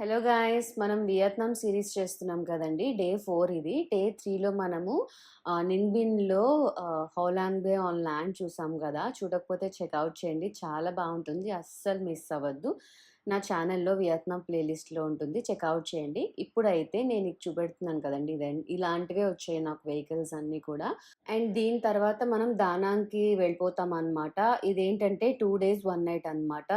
Hello guys మనం Vietnam series చేస్తున్నాం కదండి. డే ఫోర్ ఇది. డే త్రీలో మనము నిన్బిన్లో హోలాంగ్ బే ఆన్ ల్యాండ్ చూసాం కదా. చూడకపోతే చెక్అవుట్ చేయండి. చాలా బాగుంటుంది. అస్సలు మిస్ అవ్వద్దు. నా ఛానల్లో వియత్నాం ప్లేలిస్ట్లో ఉంటుంది. చెక్అవుట్ చేయండి. ఇప్పుడైతే నేను ఇది చూపెడుతున్నాను కదండి ఇదే ఇలాంటివే వచ్చాయి నాకు వెహికల్స్ అన్నీ కూడా. అండ్ దీని తర్వాత మనం దానాంకి వెళ్ళిపోతాం అనమాట ఇదేంటంటే టూ డేస్ వన్ నైట్ అనమాట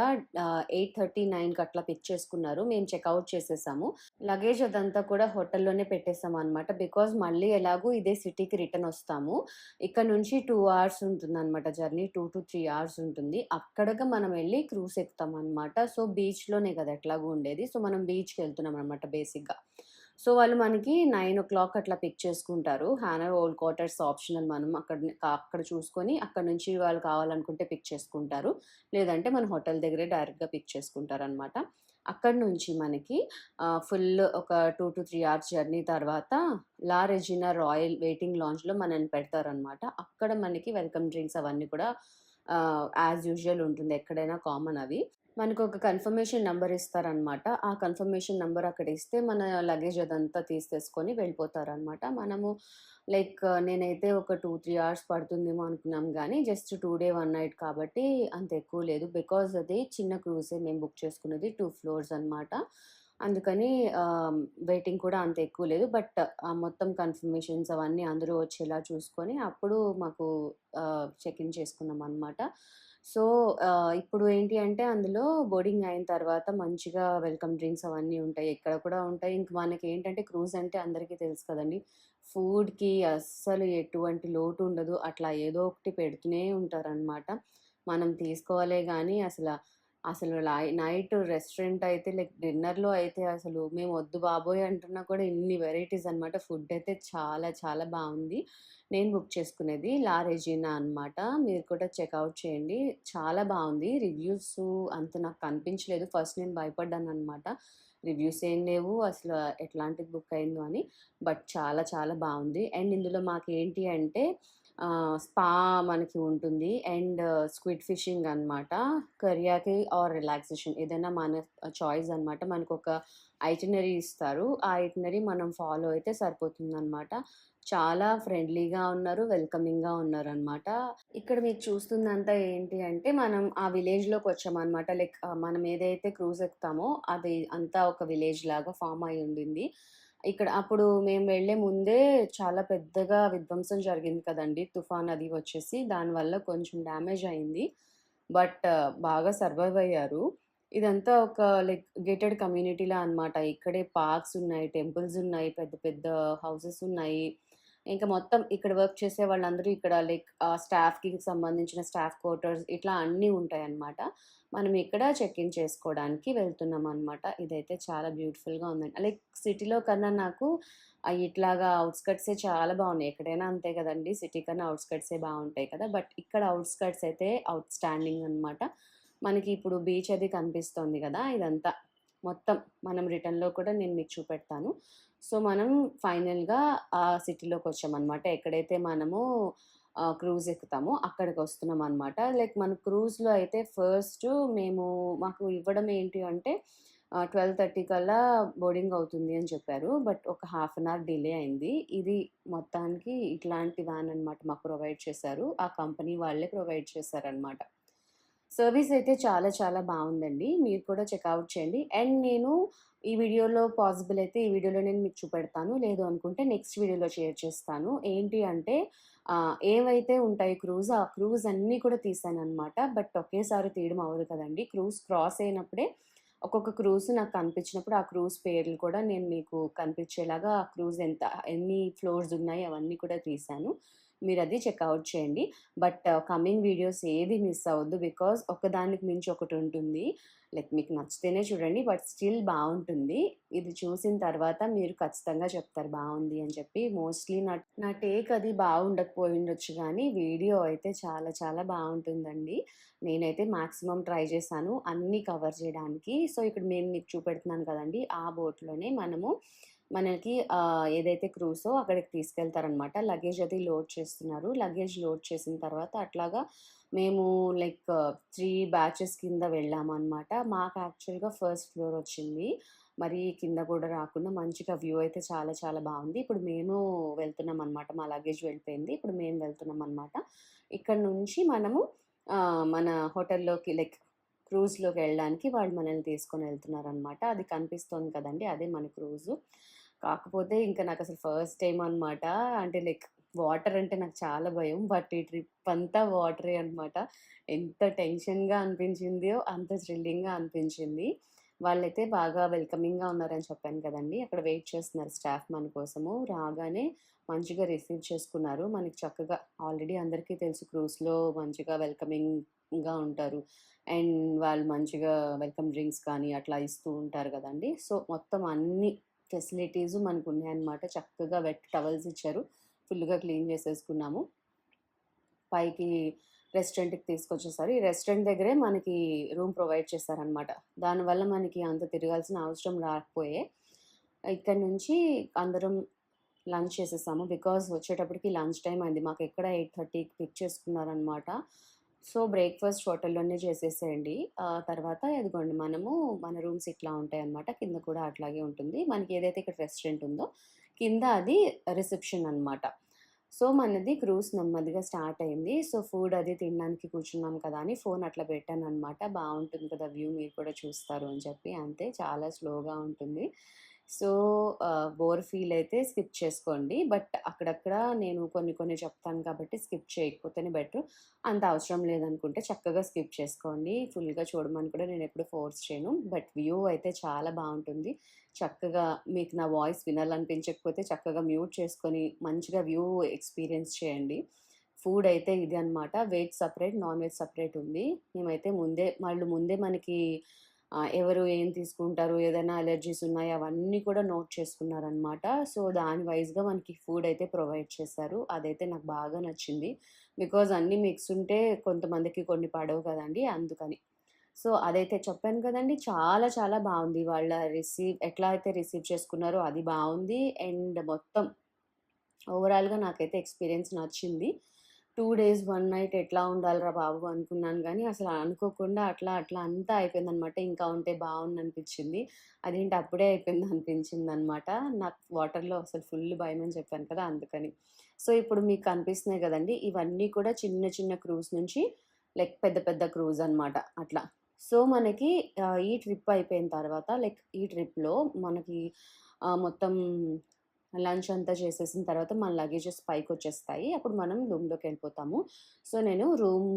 ఎయిట్ థర్టీ నైన్కి అట్లా పిక్ చేసుకున్నారు. మేము చెక్అవుట్ చేసేసాము. లగేజ్ అదంతా కూడా హోటల్లోనే పెట్టేసాం అనమాట బికాజ్ మళ్ళీ ఎలాగూ ఇదే సిటీకి రిటర్న్ వస్తాము. ఇక్కడ నుంచి టూ అవర్స్ ఉంటుంది అనమాట journey. Two to three hours ఉంటుంది. అక్కడగా మనం వెళ్ళి క్రూస్ ఎక్కుతాం అనమాట సో బీచ్లోనే కదా ఎట్లాగూ ఉండేది. సో మనం బీచ్కి వెళ్తున్నాం అనమాట బేసిక్గా. సో వాళ్ళు మనకి నైన్ ఓ క్లాక్ అట్లా పిక్ చేసుకుంటారు. హ్యానర్ ఓల్డ్ క్వార్టర్స్ ఆప్షనల్ మనం అక్కడ అక్కడ చూసుకొని అక్కడ నుంచి వాళ్ళు కావాలనుకుంటే పిక్ చేసుకుంటారు. లేదంటే మన హోటల్ దగ్గరే డైరెక్ట్గా పిక్ చేసుకుంటారు అనమాట అక్కడ నుంచి మనకి ఫుల్ ఒక two to three hours journey తర్వాత లా రెజినా రాయల్ వెయిటింగ్ లాంజ్లో మనల్ని పెడతారనమాట అక్కడ మనకి వెల్కమ్ డ్రింక్స్ అవన్నీ కూడా యాజ్ యూజువల్ ఉంటుంది. ఎక్కడైనా కామన్ అవి. మనకు ఒక కన్ఫర్మేషన్ నెంబర్ ఇస్తారనమాట. ఆ కన్ఫర్మేషన్ నెంబర్ అక్కడ ఇస్తే మన లగేజ్ అదంతా తీసేసుకొని వెళ్ళిపోతారనమాట. మనము లైక్ నేనైతే ఒక టూ త్రీ అవర్స్ పడుతుందేమో అనుకున్నాం కానీ just two day one night కాబట్టి అంత ఎక్కువ లేదు. బికాజ్ అది చిన్న క్రూజే మేము బుక్ చేసుకున్నది టూ ఫ్లోర్స్ అనమాట అందుకని వెయిటింగ్ కూడా అంత ఎక్కువ లేదు. బట్ ఆ మొత్తం కన్ఫర్మేషన్స్ అవన్నీ అందరూ వచ్చేలా చూసుకొని అప్పుడు మాకు చెక్ ఇన్ చేసుకున్నాం అనమాట సో ఇప్పుడు ఏంటి అంటే అందులో బోర్డింగ్ అయిన తర్వాత మంచిగా వెల్కమ్ డ్రింక్స్ అవన్నీ ఉంటాయి ఎక్కడ కూడా ఉంటాయి. ఇంక మనకి ఏంటంటే క్రూజ్ అంటే అందరికీ తెలుసు కదండి. ఫుడ్కి అస్సలు ఎటువంటి లోటు ఉండదు. అట్లా ఏదో ఒకటి పెడుతూనే ఉంటారనమాట మనం తీసుకోవాలే కానీ అసలు అసలు నైట్ రెస్టారెంట్ అయితే లైక్ డిన్నర్లో అయితే అసలు మేము వద్దు బాబోయ్ అంటున్నా కూడా ఇన్ని వెరైటీస్ అనమాట ఫుడ్ అయితే చాలా చాలా బాగుంది. నేను బుక్ చేసుకునేది లా రెజీనా అనమాట మీరు కూడా చెక్అవుట్ చేయండి. చాలా బాగుంది. రివ్యూస్ అంత నాకు కనిపించలేదు. ఫస్ట్ నేను భయపడ్డాను అనమాట రివ్యూస్ ఏం లేవు. అసలు ఎట్లాంటిది బుక్ అయిందో అని. బట్ చాలా చాలా బాగుంది. అండ్ ఇందులో మాకు ఏంటి అంటే స్పా మనకి ఉంటుంది. అండ్ స్క్విడ్ ఫిషింగ్ అనమాట కరియాకి ఆర్ రిలాక్సేషన్ ఏదైనా మన చాయిస్ అనమాట మనకు ఒక ఐటనరీ ఇస్తారు. ఆ ఐటనరీ మనం ఫాలో అయితే సరిపోతుంది అనమాట చాలా ఫ్రెండ్లీగా ఉన్నారు వెల్కమింగ్గా ఉన్నారు అనమాట ఇక్కడ మీకు చూస్తుందంతా ఏంటి అంటే మనం ఆ విలేజ్లోకి వచ్చామన్నమాట. లైక్ మనం ఏదైతే క్రూజ్ ఎక్కుతామో అది అంతా ఒక విలేజ్ లాగా ఫామ్ అయి ఉండింది ఇక్కడ అప్పుడు మేము వెళ్ళే ముందే చాలా పెద్దగా విధ్వంసం జరిగింది కదండి. తుఫాన్ అది వచ్చేసి దానివల్ల కొంచెం డ్యామేజ్ అయింది. బట్ బాగా సర్వైవ్ అయ్యారు. ఇదంతా ఒక లైక్ గేటెడ్ కమ్యూనిటీలా అనమాట ఇక్కడే పార్క్స్ ఉన్నాయి టెంపుల్స్ ఉన్నాయి పెద్ద పెద్ద హౌసెస్ ఉన్నాయి. ఇంకా మొత్తం ఇక్కడ వర్క్ చేసే వాళ్ళందరూ ఇక్కడ లైక్ స్టాఫ్కి సంబంధించిన స్టాఫ్ క్వార్టర్స్ ఇట్లా అన్నీ ఉంటాయి అన్నమాట మనం ఇక్కడ చెక్ ఇన్ చేసుకోవడానికి వెళ్తున్నాం అనమాట ఇదైతే చాలా బ్యూటిఫుల్గా ఉందండి. లైక్ సిటీలో కన్నా నాకు ఇట్లాగా అవుట్స్కట్సే చాలా బాగున్నాయి. ఎక్కడైనా అంతే కదండి సిటీ కన్నా అవుట్స్కట్సే బాగుంటాయి కదా. బట్ ఇక్కడ అవుట్స్కట్స్ అయితే అవుట్ స్టాండింగ్ అనమాట మనకి ఇప్పుడు బీచ్ అది కనిపిస్తుంది కదా ఇదంతా. మొత్తం మనం రిటర్న్లో కూడా నేను మీకు చూపెడతాను. సో మనం ఫైనల్గా ఆ సిటీలోకి వచ్చామన్నమాట. ఎక్కడైతే మనము క్రూజ్ ఎక్కుతామో అక్కడికి వస్తున్నాం అనమాట లైక్ మన క్రూజ్లో అయితే ఫస్ట్ మేము మాకు ఇవ్వడం ఏంటి అంటే ట్వెల్వ్ థర్టీ కల్లా బోర్డింగ్ అవుతుంది అని చెప్పారు. బట్ ఒక హాఫ్ అన్ అవర్ డిలే అయింది. ఇది మొత్తానికి ఇట్లాంటి వ్యాన్ అనమాట మాకు ప్రొవైడ్ చేశారు. ఆ కంపెనీ వాళ్ళే ప్రొవైడ్ చేశారనమాట సర్వీస్ అయితే చాలా చాలా బాగుందండి. మీరు కూడా చెక్అవుట్ చేయండి. అండ్ నేను ఈ వీడియోలో పాసిబుల్ అయితే ఈ వీడియోలో నేను మీకు చూపెడతాను. లేదు అనుకుంటే నెక్స్ట్ వీడియోలో షేర్ చేస్తాను. ఏంటి అంటే ఏవైతే ఉంటాయి క్రూజ్ ఆ క్రూజ్ అన్నీ కూడా తీసాను అనమాట బట్ ఒకేసారి తీయడం అవ్వదు కదండి. క్రూజ్ క్రాస్ అయినప్పుడే ఒక్కొక్క క్రూజ్ నాకు కనిపించినప్పుడు ఆ క్రూజ్ పేర్లు కూడా నేను మీకు కనిపించేలాగా ఆ క్రూజ్ ఎంత ఎన్ని ఫ్లోర్స్ ఉన్నాయి అవన్నీ కూడా తీసాను. మీరు అది చెక్అవుట్ చేయండి. బట్ కమింగ్ వీడియోస్ ఏది మిస్ అవ్వద్దు బికాజ్ ఒకదానికి మించి ఒకటి ఉంటుంది. లైక్ మీకు నచ్చితేనే చూడండి బట్ స్టిల్ బాగుంటుంది. ఇది చూసిన తర్వాత మీరు ఖచ్చితంగా చెప్తారు బాగుంది అని చెప్పి. మోస్ట్లీ నా నా టేక్ అది బాగుండకపోయి ఉండొచ్చు కానీ వీడియో అయితే చాలా చాలా బాగుంటుందండి. నేనైతే మాక్సిమం ట్రై చేశాను అన్నీ కవర్ చేయడానికి. సో ఇక్కడ నేను మీకు చూపెడుతున్నాను కదండి ఆ బోట్లోనే మనము మనకి ఏదైతే క్రూసో అక్కడికి తీసుకెళ్తారనమాట. లగేజ్ అది లోడ్ చేస్తున్నారు. లగేజ్ లోడ్ చేసిన తర్వాత అట్లాగా మేము లైక్ త్రీ బ్యాచెస్ కింద వెళ్ళామన్నమాట మాకు యాక్చువల్గా ఫస్ట్ ఫ్లోర్ వచ్చింది. మరి కింద కూడా రాకుండా మంచిగా వ్యూ అయితే చాలా చాలా బాగుంది. ఇప్పుడు మేము వెళ్తున్నాం అనమాట మా లగేజ్ వెళ్ళిపోయింది. ఇప్పుడు మేము వెళ్తున్నాం అనమాట ఇక్కడ నుంచి మనము మన హోటల్లోకి లైక్ క్రూజ్లోకి వెళ్ళడానికి వాళ్ళు మనల్ని తీసుకొని వెళ్తున్నారనమాట. అది కనిపిస్తుంది కదండి. అదే మన క్రూజు. కాకపోతే ఇంకా నాకు అసలు ఫస్ట్ టైం అనమాట అంటే లైక్ వాటర్ అంటే నాకు చాలా భయం. బట్ ఈ ట్రిప్ అంతా వాటరే అనమాట ఎంత టెన్షన్గా అనిపించిందో అంత థ్రిల్లింగ్గా అనిపించింది. వాళ్ళైతే బాగా వెల్కమింగ్గా ఉన్నారని చెప్పాను కదండి. అక్కడ వెయిట్ చేస్తున్నారు స్టాఫ్ మన కోసము. రాగానే మంచిగా రిసీవ్ చేసుకున్నారు. మనకి చక్కగా ఆల్రెడీ అందరికీ తెలుసు క్రూస్లో మంచిగా వెల్కమింగ్గా ఉంటారు. అండ్ వాళ్ళు మంచిగా వెల్కమ్ డ్రింక్స్ కానీ అట్లా ఇస్తూ ఉంటారు కదండి. సో మొత్తం అన్ని ఫెసిలిటీస్ మనకు ఉన్నాయన్నమాట చక్కగా వెట్ టవల్స్ ఇచ్చారు. ఫుల్గా క్లీన్ చేసేసుకున్నాము. పైకి రెస్టారెంట్కి తీసుకొచ్చేసారు ఈ రెస్టారెంట్ దగ్గరే మనకి రూమ్ ప్రొవైడ్ చేస్తారనమాట దానివల్ల మనకి అంత తిరగాల్సిన అవసరం రాకపోయే. ఇక్కడ నుంచి అందరం లంచ్ చేసేసాము. బికాజ్ వచ్చేటప్పటికి లంచ్ టైం అయింది. మాకు ఎక్కడ ఎయిట్ థర్టీకి పిక్ చేసుకున్నారనమాట సో బ్రేక్ఫాస్ట్ హోటల్లోనే చేసేసేయండి. తర్వాత ఇదిగోండి మనము మన రూమ్స్ ఇట్లా ఉంటాయి అన్నమాట కింద కూడా అట్లాగే ఉంటుంది. మనకి ఏదైతే ఇక్కడ రెస్టారెంట్ ఉందో కింద అది రిసెప్షన్ అన్నమాట. సో మనది క్రూజ్ నెమ్మదిగా స్టార్ట్ అయింది. సో ఫుడ్ అది తినడానికి కూర్చున్నాం కదా అని ఫోన్ అట్లా పెట్టాను అనమాట బాగుంటుంది కదా వ్యూ మీరు కూడా చూస్తారు అని చెప్పి. అంతే చాలా స్లోగా ఉంటుంది. సో బోర్ ఫీల్ అయితే స్కిప్ చేసుకోండి. బట్ అక్కడక్కడ నేను కొన్ని కొన్ని చెప్తాను కాబట్టి స్కిప్ చేయకపోతేనే బెటర్. అంత అవసరం లేదనుకుంటే చక్కగా స్కిప్ చేసుకోండి. ఫుల్గా చూడమని కూడా నేను ఎప్పుడు ఫోర్స్ చేయను. బట్ వ్యూ అయితే చాలా బాగుంటుంది. చక్కగా మీకు నా వాయిస్ వినాలనిపించకపోతే చక్కగా మ్యూట్ చేసుకొని మంచిగా వ్యూ ఎక్స్పీరియన్స్ చేయండి. ఫుడ్ అయితే ఇది అనమాట veg separate non veg separate ఉంది. మేమైతే ముందే వాళ్ళు ముందే మనకి ఎవరు ఏం తీసుకుంటారు ఏదైనా అలర్జీస్ ఉన్నాయి అవన్నీ కూడా నోట్ చేసుకున్నారనమాట సో దాని వైజ్గా మనకి ఫుడ్ అయితే ప్రొవైడ్ చేశారు. అదైతే నాకు బాగా నచ్చింది. బికాజ్ అన్నీ మిక్స్ ఉంటే కొంతమందికి కొన్ని పడవు కదండి అందుకని. సో అదైతే చెప్పాను కదండి చాలా చాలా బాగుంది. వాళ్ళ రిసీవ్ ఎట్లా అయితే రిసీవ్ చేసుకున్నారో అది బాగుంది. అండ్ మొత్తం ఓవరాల్గా నాకైతే ఎక్స్పీరియన్స్ నచ్చింది. టూ డేస్ వన్ నైట్ ఎట్లా ఉండాలిరా బాబు అనుకున్నాను కానీ అసలు అనుకోకుండా అట్లా అట్లా అంతా అయిపోయింది అనమాట ఇంకా ఉంటే బాగుంది అనిపించింది అదేంటి అప్పుడే అయిపోయింది అనిపించింది అనమాట నాకు వాటర్లో అసలు ఫుల్ భయం అని చెప్పాను కదా అందుకని. సో ఇప్పుడు మీకు కనిపిస్తున్నాయి కదండి ఇవన్నీ కూడా చిన్న చిన్న క్రూజ్ నుంచి లైక్ పెద్ద పెద్ద క్రూజ్ అనమాట అట్లా. సో మనకి ఈ ట్రిప్ అయిపోయిన తర్వాత లైక్ ఈ ట్రిప్లో మనకి మొత్తం లంచ్ అంతా చేసేసిన తర్వాత మన లగేజెస్ పైకి వచ్చేస్తాయి. అప్పుడు మనం రూమ్లోకి వెళ్ళిపోతాము. సో నేను రూమ్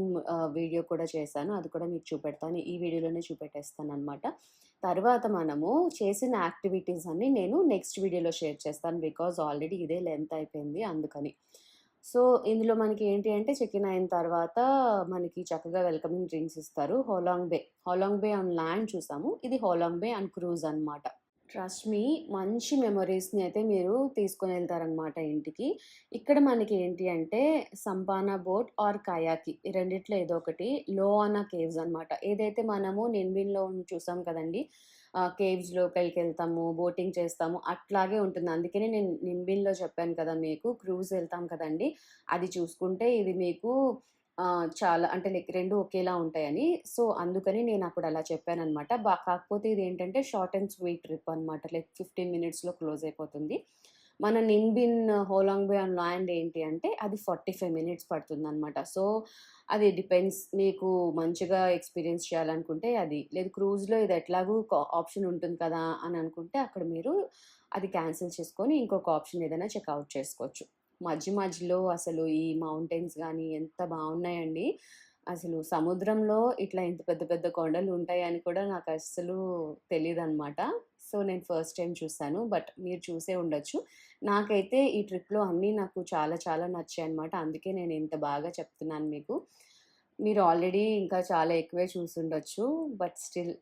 వీడియో కూడా చేశాను. అది కూడా మీకు చూపెడతాను. ఈ వీడియోలోనే చూపెట్టేస్తాను అనమాట తర్వాత మనము చేసిన యాక్టివిటీస్ అన్నీ నేను నెక్స్ట్ వీడియోలో షేర్ చేస్తాను. బికాజ్ ఆల్రెడీ ఇదే లెంత్ అయిపోయింది అందుకని. సో ఇందులో మనకి ఏంటి అంటే చెక్ ఇన్ అయిన తర్వాత మనకి చక్కగా వెల్కమింగ్ డ్రింక్స్ ఇస్తారు. హోలాంగ్ బే హోలాంగ్ బే అండ్ ల్యాండ్ చూసాము. ఇది హోలాంగ్ బే అండ్ క్రూజ్ అన్నమాట. ట్రస్ట్ మీ మంచి మెమరీస్ని అయితే మీరు తీసుకొని వెళ్తారనమాట ఇంటికి. ఇక్కడ మనకి ఏంటి అంటే సంపానా బోట్ ఆర్ కయాకి ఈ రెండిట్లో ఏదో ఒకటి లోఆనా కేవ్స్ అనమాట ఏదైతే మనము నిన్బిన్లో చూసాం కదండి కేవ్స్ లోపలికి వెళ్తాము బోటింగ్ చేస్తాము అట్లాగే ఉంటుంది. అందుకనే నేను నిన్బిన్లో చెప్పాను కదా మీకు క్రూజ్ వెళ్తాం కదండి అది చూసుకుంటే ఇది మీకు చాలా అంటే లైక్ రెండు ఒకేలా ఉంటాయని. సో అందుకని నేను అప్పుడు అలా చెప్పాను అనమాట బా కాకపోతే ఇది ఏంటంటే షార్ట్ అండ్ స్వీట్ ట్రిప్ అనమాట లైక్ ఫిఫ్టీన్ మినిట్స్లో క్లోజ్ అయిపోతుంది. మన నిన్బిన్ హోలాంగ్ బే అండ్ ల్యాండ్ ఏంటి అంటే అది ఫార్టీ ఫైవ్ మినిట్స్ పడుతుంది అనమాట సో అది డిపెండ్స్ మీకు మంచిగా ఎక్స్పీరియన్స్ చేయాలనుకుంటే అది. లేదు క్రూజ్లో ఇది ఎట్లాగూ ఆప్షన్ ఉంటుంది కదా అని అనుకుంటే అక్కడ మీరు అది క్యాన్సిల్ చేసుకొని ఇంకొక ఆప్షన్ ఏదైనా చెక్అవుట్ చేసుకోవచ్చు. మధ్య మధ్యలో అసలు ఈ మౌంటైన్స్ కానీ ఎంత బాగున్నాయండి. అసలు సముద్రంలో ఇట్లా ఇంత పెద్ద పెద్ద కొండలు ఉంటాయని కూడా నాకు అసలు తెలియదు అనమాట సో నేను ఫస్ట్ టైం చూశాను బట్ మీరు చూసే ఉండొచ్చు. నాకైతే ఈ ట్రిప్లో అన్నీ నాకు చాలా చాలా నచ్చాయి అనమాట అందుకే నేను ఇంత బాగా చెప్తున్నాను మీకు. మీరు ఆల్రెడీ ఇంకా చాలా ఎక్కువే చూసుండొచ్చు. బట్ స్టిల్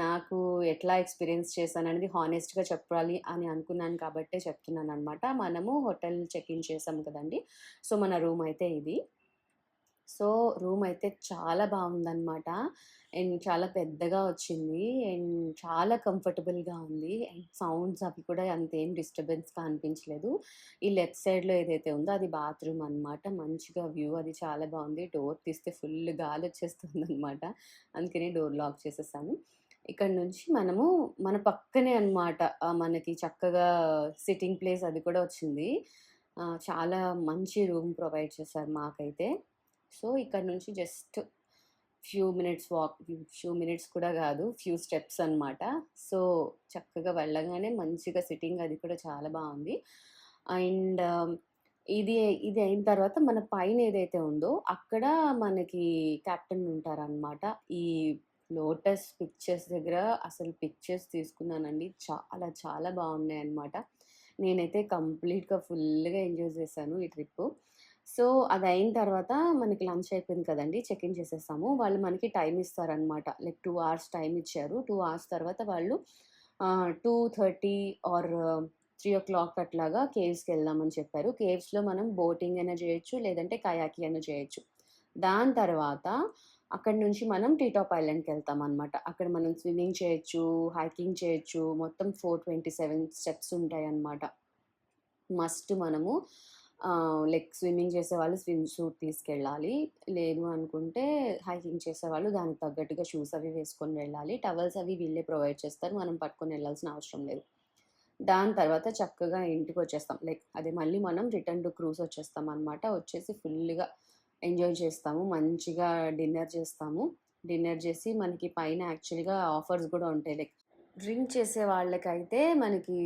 నాకు ఎట్లా ఎక్స్పీరియన్స్ చేశాను అనేది హానెస్ట్గా చెప్పాలి అని అనుకున్నాను కాబట్టే చెప్తున్నాను అనమాట మనము హోటల్ చెక్ ఇన్ చేసాం కదండి. సో మన రూమ్ అయితే ఇది. సో రూమ్ అయితే చాలా బాగుందన్నమాట. అండ్ చాలా పెద్దగా వచ్చింది. అండ్ చాలా కంఫర్టబుల్గా ఉంది. అండ్ సౌండ్స్ అవి కూడా అంతేం డిస్టర్బెన్స్గా అనిపించలేదు ఈ లెఫ్ట్ సైడ్లో ఏదైతే ఉందో అది బాత్రూమ్ అన్నమాట. మంచిగా వ్యూ అది చాలా బాగుంది. డోర్ తీస్తే ఫుల్ గాలి వచ్చేస్తుంది అనమాట అందుకని డోర్ లాక్ చేసేసాను. ఇక్కడ నుంచి మనము మన పక్కనే అన్నమాట. మనకి చక్కగా సిట్టింగ్ ప్లేస్ అది కూడా వచ్చింది. చాలా మంచి రూమ్ ప్రొవైడ్ చేశారు మాకైతే. సో, ఇక్కడ నుంచి just few minutes walk few minutes కూడా కాదు ఫ్యూ స్టెప్స్ అనమాట సో, చక్కగా వెళ్ళగానే మంచిగా సిట్టింగ్ అది కూడా చాలా బాగుంది అండ్ ఇది ఇది అయిన తర్వాత మన పైన ఏదైతే ఉందో అక్కడ మనకి కెప్టెన్ ఉంటారనమాట. ఈ లోటస్ పిక్చర్స్ దగ్గర అసలు పిక్చర్స్ తీసుకున్నానండి. చాలా చాలా బాగున్నాయి అనమాట నేనైతే కంప్లీట్‌గా ఫుల్‌గా ఎంజాయ్ చేశాను ఈ ట్రిప్ సో, అది అయిన తర్వాత మనకి లంచ్ అయిపోయింది కదండి చెక్ ఇన్ చేసేసాము. వాళ్ళు మనకి టైం ఇస్తారనమాట. లైక్ టూ అవర్స్ టైం ఇచ్చారు. టూ అవర్స్ తర్వాత వాళ్ళు టూ థర్టీ ఆర్ 3:00 అట్లాగా కేవ్స్‌కెళ్దామని చెప్పారు. కేవ్స్‌లో మనం బోటింగ్ అయినా చేయొచ్చు. లేదంటే కయాకి అయినా చేయొచ్చు. దాని తర్వాత అక్కడి నుంచి మనం టిటాప్ ఐలాండ్కి వెళ్తాం అనమాట అక్కడ మనం స్విమ్మింగ్ చేయొచ్చు, హైకింగ్ చేయొచ్చు. మొత్తం 427 స్టెప్స్ ఉంటాయి అనమాట మస్ట్ మనము లైక్ స్విమ్మింగ్ చేసేవాళ్ళు స్విమ్ సూట్ తీసుకెళ్ళాలి. లేదు అనుకుంటే హైకింగ్ చేసేవాళ్ళు దానికి తగ్గట్టుగా షూస్ అవి వేసుకొని వెళ్ళాలి. టవల్స్ అవి వీళ్ళే ప్రొవైడ్ చేస్తారు. మనం పట్టుకొని వెళ్ళాల్సిన అవసరం లేదు. దాని తర్వాత చక్కగా ఇంటికి వచ్చేస్తాం లైక్ అదే మళ్ళీ మనం రిటర్న్ టు క్రూజ్ వచ్చేస్తామనమాట. వచ్చేసి ఫుల్‌గా ఎంజాయ్ చేస్తాము. మంచిగా డిన్నర్ చేస్తాము. డిన్నర్ చేసి మనకి పైన యాక్చువల్‌గా ఆఫర్స్ కూడా ఉంటాయి. లైక్ డ్రింక్ చేసే వాళ్ళకైతే మనకి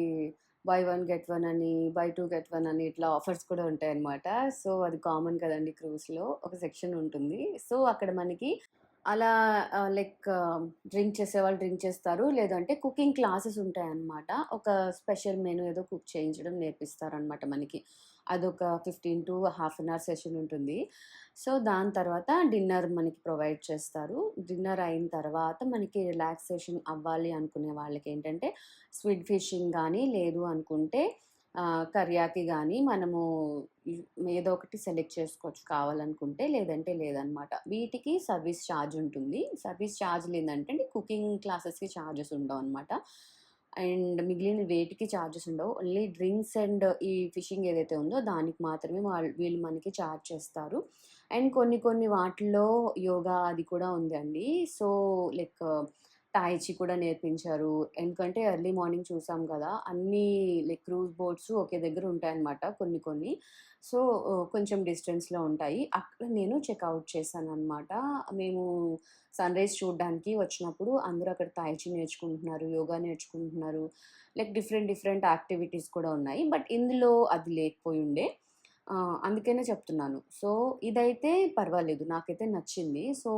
బై వన్ గెట్ వన్ అని, బై టూ గెట్ వన్ అని ఇట్లా ఆఫర్స్ కూడా ఉంటాయన్నమాట. సో, అది కామన్ కదండి క్రూజ్‌లో ఒక సెక్షన్ ఉంటుంది. సో, అక్కడ మనకి అలా లైక్ డ్రింక్ చేసేవాళ్ళు డ్రింక్ చేస్తారు. లేదంటే కుకింగ్ క్లాసెస్ ఉంటాయన్నమాట. ఒక స్పెషల్ మెనూ ఏదో కుక్ చేయించడం నేర్పిస్తారనమాట మనకి. అదొక 15 to half an hour session ఉంటుంది. సో, దాని తర్వాత డిన్నర్ మనకి ప్రొవైడ్ చేస్తారు. డిన్నర్ అయిన తర్వాత మనకి రిలాక్సేషన్ అవ్వాలి అనుకునే వాళ్ళకి ఏంటంటే స్వీట్ ఫిషింగ్ కానీ లేదు అనుకుంటే కర్యాకి కానీ మనము ఏదో ఒకటి సెలెక్ట్ చేసుకోవచ్చు కావాలనుకుంటే. లేదంటే లేదనమాట. వీటికి సర్వీస్ ఛార్జ్ ఉంటుంది. సర్వీస్ ఛార్జ్ లేదంటే కుకింగ్ క్లాసెస్‌కి ఛార్జెస్ ఉండవనమాట. అండ్ మిగిలిన వేటికి ఛార్జెస్ ఉండవు. ఓన్లీ డ్రింక్స్ అండ్ ఈ ఫిషింగ్ ఏదైతే ఉందో దానికి మాత్రమే వాళ్ళు వీళ్ళు మనకి ఛార్జ్ చేస్తారు. అండ్ కొన్ని కొన్ని వాటిల్లో యోగా అది కూడా ఉందండి. సో, లైక్ టాయ్ కూడా నేర్పించారు. ఎందుకంటే ఎర్లీ మార్నింగ్ చూసాం కదా! అన్నీ లైక్ క్రూజ్ బోట్స్ ఒకే దగ్గర ఉంటాయన్నమాట కొన్ని కొన్ని. సో, కొంచెం డిస్టెన్స్‌లో ఉంటాయి. అక్కడ నేను చెక్అవుట్ చేశాను అనమాట మేము సన్‌రైజ్ చూడడానికి వచ్చినప్పుడు అందరూ అక్కడ తాయిచి నేర్చుకుంటున్నారు. యోగా నేర్చుకుంటున్నారు. లైక్ డిఫరెంట్ డిఫరెంట్ యాక్టివిటీస్ కూడా ఉన్నాయి. బట్ ఇందులో అది లేకపోయుండే. ఉండే అందుకనే చెప్తున్నాను. సో, ఇదైతే పర్వాలేదు. నాకైతే నచ్చింది. సో,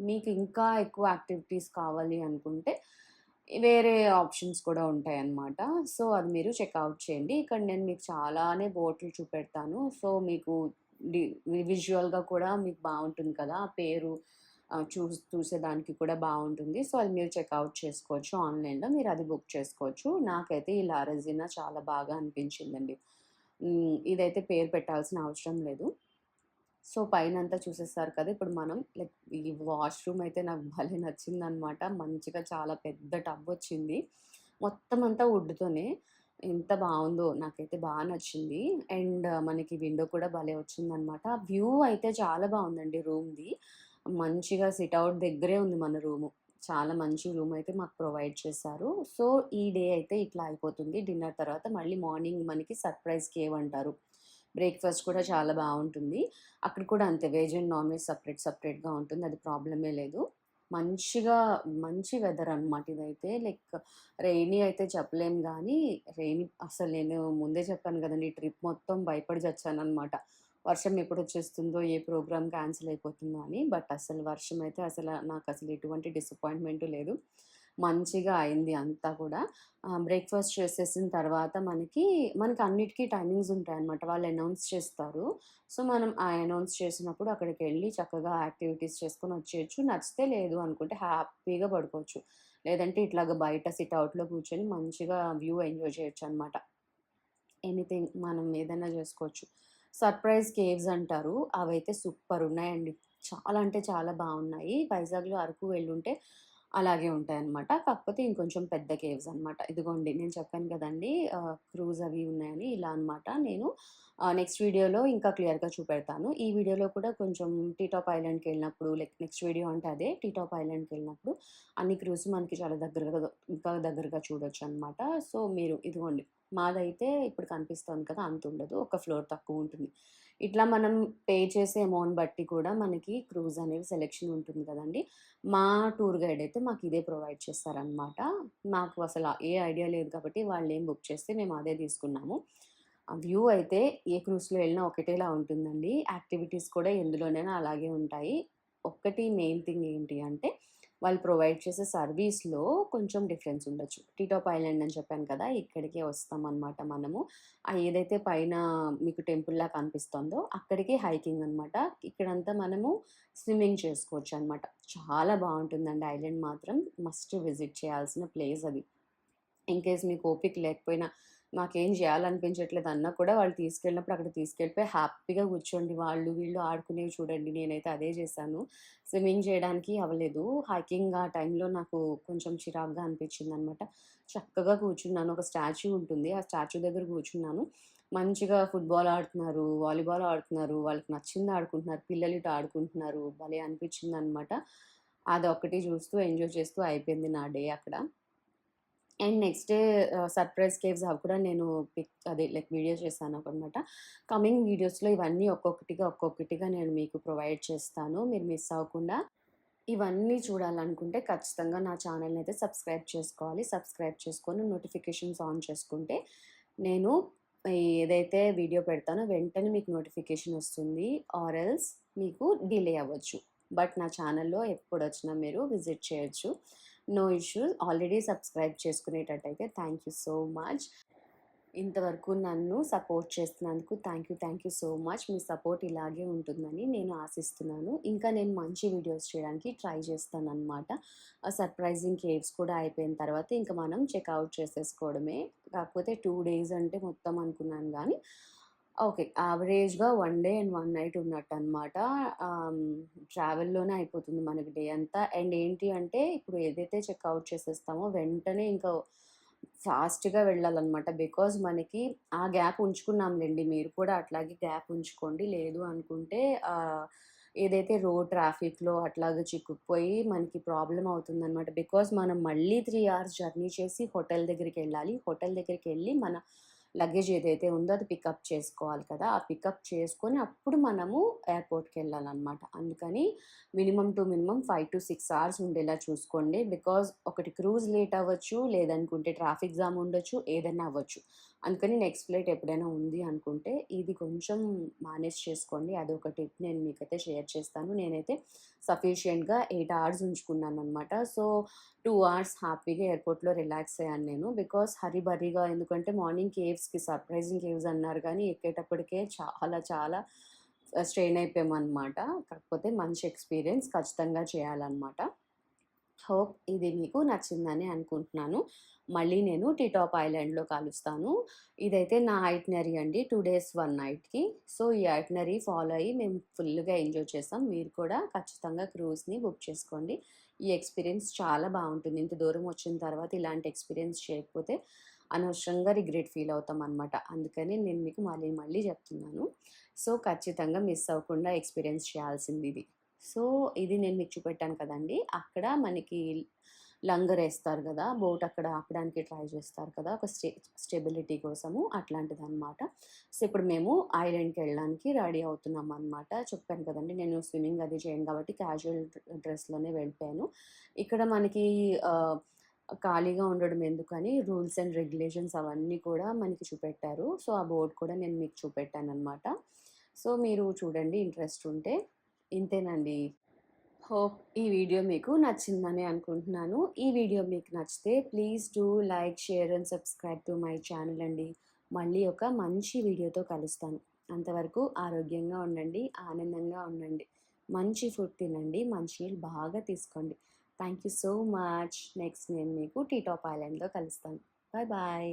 మీకు ఇంకా ఎక్కువ యాక్టివిటీస్ కావాలి అనుకుంటే వేరే ఆప్షన్స్ కూడా ఉంటాయన్నమాట. సో, అది మీరు చెక్అవుట్ చేయండి. ఇక్కడ నేను మీకు చాలానే బోట్లు చూపెడతాను. సో, మీకు విజువల్‌గా కూడా మీకు బాగుంటుంది కదా! ఆ పేరు చూ చూసేదానికి కూడా బాగుంటుంది సో, అది మీరు చెక్అవుట్ చేసుకోవచ్చు ఆన్‌లైన్‌లో. మీరు అది బుక్ చేసుకోవచ్చు. నాకైతే ఈ లారెజినా చాలా బాగా అనిపించిందండి. ఇదైతే పేరు పెట్టాల్సిన అవసరం లేదు. సో, పైనంతా చూసేస్తారు కదా! ఇప్పుడు మనం లైక్ ఈ వాష్‌రూమ్ అయితే నాకు భలే నచ్చిందనమాట. మంచిగా చాలా పెద్ద టబ్ వచ్చింది మొత్తం అంతా వుడ్‌తోనే. ఎంత బాగుందో నాకైతే బాగా నచ్చింది. అండ్ మనకి విండో కూడా భలే వచ్చిందనమాట. వ్యూ అయితే చాలా బాగుందండి రూమ్‌ది. మంచిగా సిట్అవుట్ దగ్గరే ఉంది మన రూము. చాలా మంచి రూమ్ అయితే మాకు ప్రొవైడ్ చేశారు. సో, ఈ డే అయితే ఇట్లా అయిపోతుంది. డిన్నర్ తర్వాత మళ్ళీ మార్నింగ్ మనకి సర్ప్రైజ్ కేవ్ అంటారు. బ్రేక్‌ఫాస్ట్ కూడా చాలా బాగుంటుంది అక్కడ కూడా అంతే veg and non veg separate సపరేట్గా ఉంటుంది. అది ప్రాబ్లమే లేదు. మంచిగా మంచి వెదర్ అనమాట ఇదైతే. లైక్ రెయినీ అయితే చెప్పలేం కానీ రెయిన్ అసలు నేను ముందే చెప్పాను కదండి ఈ ట్రిప్ మొత్తం భయపడి చచ్చాననమాట. వర్షం ఎప్పుడు వచ్చేస్తుందో ఏ ప్రోగ్రామ్ క్యాన్సిల్ అయిపోతుందో అని. బట్ అసలు వర్షం అయితే అసలు నాకు అసలు ఎటువంటి డిసప్పాయింట్మెంట్ లేదు. మంచిగా అయింది అంతా కూడా. బ్రేక్‌ఫాస్ట్ చేసేసిన తర్వాత మనకి మనకి అన్నిటికీ టైమింగ్స్ ఉంటాయన్నమాట. వాళ్ళు అనౌన్స్ చేస్తారు. సో, మనం ఆ అనౌన్స్ చేసినప్పుడు అక్కడికి వెళ్ళి చక్కగా యాక్టివిటీస్ చేసుకొని వచ్చేయచ్చు నచ్చితే లేదు అనుకుంటే హ్యాపీగా పడుకోవచ్చు. లేదంటే ఇట్లాగ బయట సిట్‌ఔట్‌లో కూర్చొని మంచిగా వ్యూ ఎంజాయ్ చేయొచ్చు అనమాట ఎనీథింగ్ మనం ఏదైనా చేసుకోవచ్చు. సర్ప్రైజ్ కేవ్స్ అంటారు. అవైతే సూపర్ ఉన్నాయండి. చాలా అంటే చాలా బాగున్నాయి వైజాగ్‌లో అరకు వెళ్ళుంటే అలాగే ఉంటాయన్నమాట. కాకపోతే ఇంకొంచెం పెద్ద కేవ్స్ అనమాట. ఇదిగోండి నేను చెప్పాను కదండీ! క్రూజ్ అవి ఉన్నాయని ఇలా అనమాట. నేను నెక్స్ట్ వీడియోలో ఇంకా క్లియర్‌గా చూపెడతాను. ఈ వీడియోలో కూడా కొంచెం టీటాప్ ఐలాండ్కి వెళ్ళినప్పుడు లైక్ నెక్స్ట్ వీడియో అంటే అదే టీటాప్ ఐలాండ్కి వెళ్ళినప్పుడు అన్ని క్రూజ్ మనకి చాలా దగ్గరగా ఇంకా దగ్గరగా చూడొచ్చనమాట. సో, మీరు ఇదిగోండి మాదైతే ఇప్పుడు కనిపిస్తోంది కదా! అంత ఉండదు ఒక ఫ్లోర్ తక్కువ ఉంటుంది ఇట్లా మనం పే చేసే అమౌంట్ బట్టి కూడా మనకి క్రూజ్ అనేది సెలెక్షన్ ఉంటుంది కదండీ! మా టూర్ గైడ్ అయితే మాకు ఇదే ప్రొవైడ్ చేస్తారనమాట. మాకు అసలు ఏ ఐడియా లేదు కాబట్టి వాళ్ళు ఏం బుక్ చేస్తే మేము అదే తీసుకున్నాము. ఆ వ్యూ అయితే ఏ క్రూజ్‌లో వెళ్ళినా ఒకటేలా ఉంటుందండి. యాక్టివిటీస్ కూడా ఎందులోనైనా అలాగే ఉంటాయి. ఒక్కటి మెయిన్ థింగ్ ఏంటి అంటే వాళ్ళు ప్రొవైడ్ చేసే సర్వీస్‌లో కొంచెం డిఫరెన్స్ ఉండొచ్చు. టీటాప్ ఐలాండ్ అని చెప్పాను కదా! ఇక్కడికే వస్తాం అనమాట మనము. ఏదైతే పైన మీకు టెంపుల్‌లా కనిపిస్తుందో అక్కడికి హైకింగ్ అనమాట. ఇక్కడంతా మనము స్విమ్మింగ్ చేసుకోవచ్చు అనమాట చాలా బాగుంటుందండి ఐలాండ్ మాత్రం మస్ట్ విజిట్ చేయాల్సిన ప్లేస్ అది. ఇన్‌కేస్ మీకు ఓపిక లేకపోయినా మాకేం చేయాలనిపించట్లేదు అన్నా కూడా వాళ్ళు తీసుకెళ్ళినప్పుడు అక్కడ తీసుకెళ్ళిపోయి హ్యాపీగా కూర్చోండి. వాళ్ళు వీళ్ళు ఆడుకునేవి చూడండి. నేనైతే అదే చేశాను. స్విమ్మింగ్ చేయడానికి అవ్వలేదు. హైకింగ్ ఆ టైంలో నాకు కొంచెం చిరాకుగా అనిపించిందనమాట. చక్కగా కూర్చున్నాను. ఒక స్టాచ్యూ ఉంటుంది. ఆ స్టాచ్యూ దగ్గర కూర్చున్నాను. మంచిగా ఫుట్‌బాల్ ఆడుతున్నారు, వాలీబాల్ ఆడుతున్నారు. వాళ్ళకి నచ్చింది ఆడుకుంటున్నారు. పిల్లలు ఇటు ఆడుకుంటున్నారు. భలే అనిపించిందనమాట. ఒకటి చూస్తూ ఎంజాయ్ చేస్తూ అయిపోయింది నా డే అక్కడ. And next day surprise caves అవి కూడా నేను పిక్ అదే లైక్ వీడియో చేశాననమాట. కమింగ్ వీడియోస్‌లో ఇవన్నీ ఒక్కొక్కటిగా, ఒక్కొక్కటిగా నేను మీకు ప్రొవైడ్ చేస్తాను. మీరు మిస్ అవ్వకుండా. ఇవన్నీ చూడాలనుకుంటే ఖచ్చితంగా నా ఛానెల్‌ని అయితే సబ్స్క్రైబ్ చేసుకోవాలి. సబ్స్క్రైబ్ చేసుకొని నోటిఫికేషన్స్ ఆన్ చేసుకుంటే నేను ఏదైతే వీడియో పెడతానో వెంటనే మీకు నోటిఫికేషన్ వస్తుంది. ఆర్ఎల్స్ మీకు డిలే అవ్వచ్చు. బట్ నా ఛానెల్‌లో ఎప్పుడొచ్చినా మీరు విజిట్ చేయొచ్చు. No issues. ఆల్రెడీ సబ్స్క్రైబ్ చేసుకునేటట్టయితే థ్యాంక్ యూ సో మచ్. ఇంతవరకు నన్ను సపోర్ట్ చేస్తున్నందుకు thank you, thank you so much. Me support ఇలాగే ఉంటుందని నేను ఆశిస్తున్నాను. ఇంకా నేను మంచి వీడియోస్ చేయడానికి ట్రై చేస్తాననమాట. ఆ సర్ప్రైజింగ్ కేవ్స్ కూడా అయిపోయిన తర్వాత ఇంకా మనం చెక్అవుట్ చేసేసుకోవడమే. కాకపోతే టూ డేస్ అంటే మొత్తం అనుకున్నాను కానీ ఓకే. యావరేజ్‌గా one day and one night ఉన్నట్టు అనమాట ట్రావెల్‌లోనే అయిపోతుంది మనకి డే అంతా. అండ్ ఏంటి అంటే ఇప్పుడు ఏదైతే చెక్అవుట్ చేసేస్తామో వెంటనే ఇంకా ఫాస్ట్‌గా వెళ్ళాలనమాట. బికాజ్ మనకి ఆ గ్యాప్ ఉంచుకున్నాంలేండి మీరు కూడా అట్లాగే గ్యాప్ ఉంచుకోండి. లేదు అనుకుంటే ఏదైతే రోడ్ ట్రాఫిక్‌లో అట్లాగే చిక్కుకుపోయి మనకి ప్రాబ్లమ్ అవుతుందనమాట. బికాజ్ మనం మళ్ళీ త్రీ అవర్స్ జర్నీ చేసి హోటల్ దగ్గరికి వెళ్ళాలి హోటల్ దగ్గరికి వెళ్ళి మన లగేజ్ ఏదైతే ఉందో అది పికప్ చేసుకోవాలి కదా! ఆ పికప్ చేసుకొని అప్పుడు మనము ఎయిర్పోర్ట్కి వెళ్ళాలన్నమాట అందుకని మినిమమ్ టు మినిమమ్ 5-6 అవర్స్ ఉండేలా చూసుకోండి. బికాజ్ ఒకటి క్రూజ్ లేట్ అవ్వచ్చు. లేదనుకుంటే ట్రాఫిక్ జామ్ ఉండొచ్చు. ఏదైనా అవ్వచ్చు. అందుకని నెక్స్ట్ ఫ్లైట్ ఎప్పుడైనా ఉంది అనుకుంటే ఇది కొంచెం మేనేజ్ చేసుకోండి. అదొక టిప్ నేను మీకైతే షేర్ చేస్తాను. నేనైతే సఫిషియెంట్‌గా ఎయిట్ అవర్స్ ఉంచుకున్నాననమాట. సో, టూ అవర్స్ హ్యాపీగా ఎయిర్‌పోర్ట్‌లో రిలాక్స్ అయ్యాను నేను. బికాస్ హరి బరీగా ఎందుకంటే మార్నింగ్ కేవ్స్‌కి సర్ప్రైజింగ్ కేవ్స్ అన్నారు కానీ ఎక్కేటప్పటికే చాలా చాలా స్ట్రెయిన్ అయిపోయామన్నమాట కాకపోతే మంచి ఎక్స్‌పీరియన్స్ ఖచ్చితంగా చేయాలన్నమాట హోప్ ఇది మీకు నచ్చిందని అనుకుంటున్నాను. మళ్ళీ నేను టీటాప్ ఐలాండ్‌లో కలుస్తాను. ఇదైతే నా ఐటినరీ అండి. టూ డేస్ వన్ నైట్‌కి. సో, ఈ ఐటినరీ ఫాలో అయ్యి మేము ఫుల్‌గా ఎంజాయ్ చేసాం. మీరు కూడా ఖచ్చితంగా క్రూజ్‌ని బుక్ చేసుకోండి. ఈ ఎక్స్‌పీరియన్స్ చాలా బాగుంటుంది ఇంత దూరం వచ్చిన తర్వాత ఇలాంటి ఎక్స్‌పీరియన్స్ చేయకపోతే అనవసరంగా రిగ్రెట్ ఫీల్ అవుతాం అనమాట అందుకని నేను మీకు మళ్ళీ మళ్ళీ చెప్తున్నాను. సో, ఖచ్చితంగా మిస్ అవ్వకుండా ఎక్స్‌పీరియన్స్ చేయాల్సింది ఇది సో, ఇది నేను మీకు చూపెట్టాను కదండి అక్కడ మనకి లంగర్ వేస్తారు కదా బోట్ అక్కడ ఆపడానికి ట్రై చేస్తారు కదా! ఒక స్టే స్టెబిలిటీ కోసము అట్లాంటిదనమాట. సో, ఇప్పుడు మేము ఐలాండ్‌కెళ్ళడానికి రెడీ అవుతున్నాం అనమాట చెప్పాను కదండీ! నేను స్విమ్మింగ్ అది చేయను కాబట్టి క్యాజువల్ డ్రెస్‌లోనే వెళ్ళిపోయాను. ఇక్కడ మనకి ఖాళీగా ఉండడం ఎందుకని రూల్స్ అండ్ రెగ్యులేషన్స్ అవన్నీ కూడా మనకి చూపెట్టారు. సో, ఆ బోర్డు కూడా నేను మీకు చూపెట్టాను అనమాట సో, మీరు చూడండి ఇంట్రెస్ట్ ఉంటే. ఇంతేనండి. హోప్ ఈ వీడియో మీకు నచ్చిందని అనుకుంటున్నాను. ఈ వీడియో మీకు నచ్చితే please do like, share and subscribe to my channel అండి. మళ్ళీ ఒక మంచి వీడియోతో కలుస్తాను. అంతవరకు ఆరోగ్యంగా ఉండండి. ఆనందంగా ఉండండి. మంచి ఫుడ్ తినండి. మంచి బాగా తీసుకోండి. Thank you so much. Next నేను మీకు టీటాప్ ఐలాండ్‌లో కలుస్తాను. Bye bye.